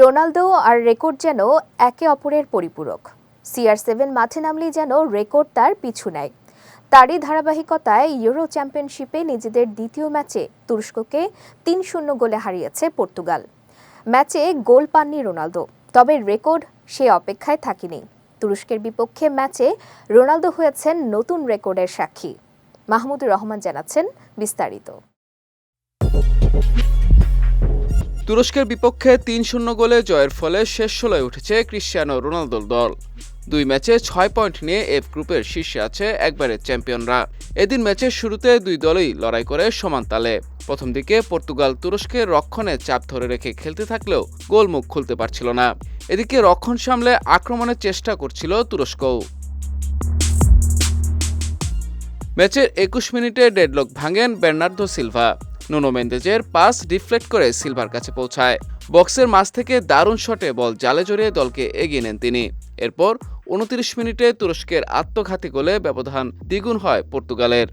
Ronaldo আর record যেন একে অপরের পরিপূরক। সিআর সেভেন মাঠে নামলেই যেন রেকর্ড তার পিছু নেয়। তারই ধারাবাহিকতায় ইউরো চ্যাম্পিয়নশিপে নিজেদের দ্বিতীয় ম্যাচে তুরস্ককে তিন শূন্য গোলে হারিয়েছে পর্তুগাল। ম্যাচে গোল পাননি রোনালদো, তবে রেকর্ড সে অপেক্ষায় থাকেনি। তুরস্কের বিপক্ষে ম্যাচে রোনালদো হয়েছেন নতুন রেকর্ডের সাক্ষী। মাহমুদুর রহমান জানাচ্ছেন বিস্তারিত। তুরস্কের বিপক্ষে তিন শূন্য গোলে জয়ের ফলে শেষ ষোলোয় উঠেছে ক্রিশ্চিয়ানো রোনালদোর দল। দুই ম্যাচে ছয় পয়েন্ট নিয়ে এফ গ্রুপের শীর্ষে আছে একবারের চ্যাম্পিয়নরা। এদিন ম্যাচের শুরুতে দুই দলই লড়াই করে সমান তালে। প্রথম দিকে পর্তুগাল তুরস্কের রক্ষণে চাপ ধরে রেখে খেলতে থাকলেও গোলমুখ খুলতে পারছিল না। এদিকে রক্ষণ সামলে আক্রমণের চেষ্টা করছিল তুরস্কও। ম্যাচের একুশ মিনিটে ডেডলক ভাঙেন বের্নার্দো সিলভা। নুনো মেন্দেজের পাস ডিফ্লেক্ট করে সিলভার কাছে পৌঁছায়। বক্সের মাঝ থেকে দারুণ শটে বল জালে জড়িয়ে দলকে এগিয়ে নেন তিনি। এরপর উনত্রিশ মিনিটে তুরস্কের আত্মঘাতী গোলে ব্যবধান দ্বিগুণ হয় পর্তুগালের।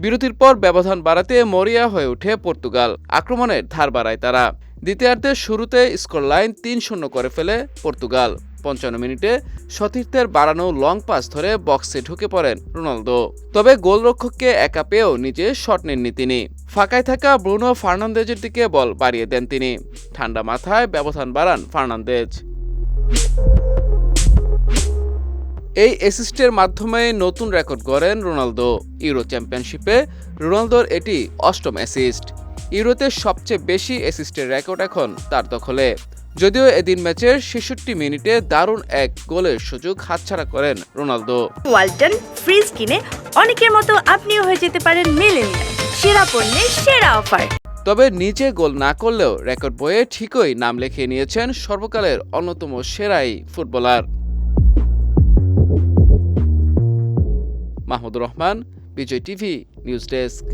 বিরতির পর ব্যবধান বাড়াতে মরিয়া হয়ে ওঠে পর্তুগাল। আক্রমণের ধার বাড়ায় তারা। দ্বিতীয়ার্ধের শুরুতে স্কোর লাইন তিন শূন্য করে ফেলে পর্তুগাল। পঞ্চান্ন মিনিটে সতীর্থের বাড়ানো লং পাস ধরে বক্সে ঢুকে পড়েন রোনালদো। তবে গোলরক্ষককে একা পেয়েও নিজে শট নেননি তিনি। ফাঁকায় থাকা ব্রুনো ফার্নান্দেজের দিকে বল বাড়িয়ে দেন তিনি। ঠান্ডা মাথায় ব্যবধান বাড়ান ফার্নান্দেজ। এই অ্যাসিস্টের মাধ্যমে নতুন রেকর্ড গড়েন রোনালদো। ইউরো চ্যাম্পিয়নশিপে রোনালদোর এটি অষ্টম অ্যাসিস্ট ইউরোতে সবচেয়ে বেশি অ্যাসিস্টের রেকর্ড এখন তার দখলে। যদিও এদিন ম্যাচের ছেষট্টি মিনিটে দারুণ এক গোলের সুযোগ হাতছাড়া করেন রোনালদো। ওয়ালটন ফ্রিজ কিনে অনেকের মতো আপনিও হয়ে যেতে পারেন মেলেনিয়া সেরা পণ্যের সেরা অফার। তবে নিজে গোল না করলেও রেকর্ড বইয়ে ঠিকই নাম লিখিয়ে নিয়েছেন সর্বকালের অন্যতম সেরাই footballer. Mahmudur Rahman Bijoy TV news desk.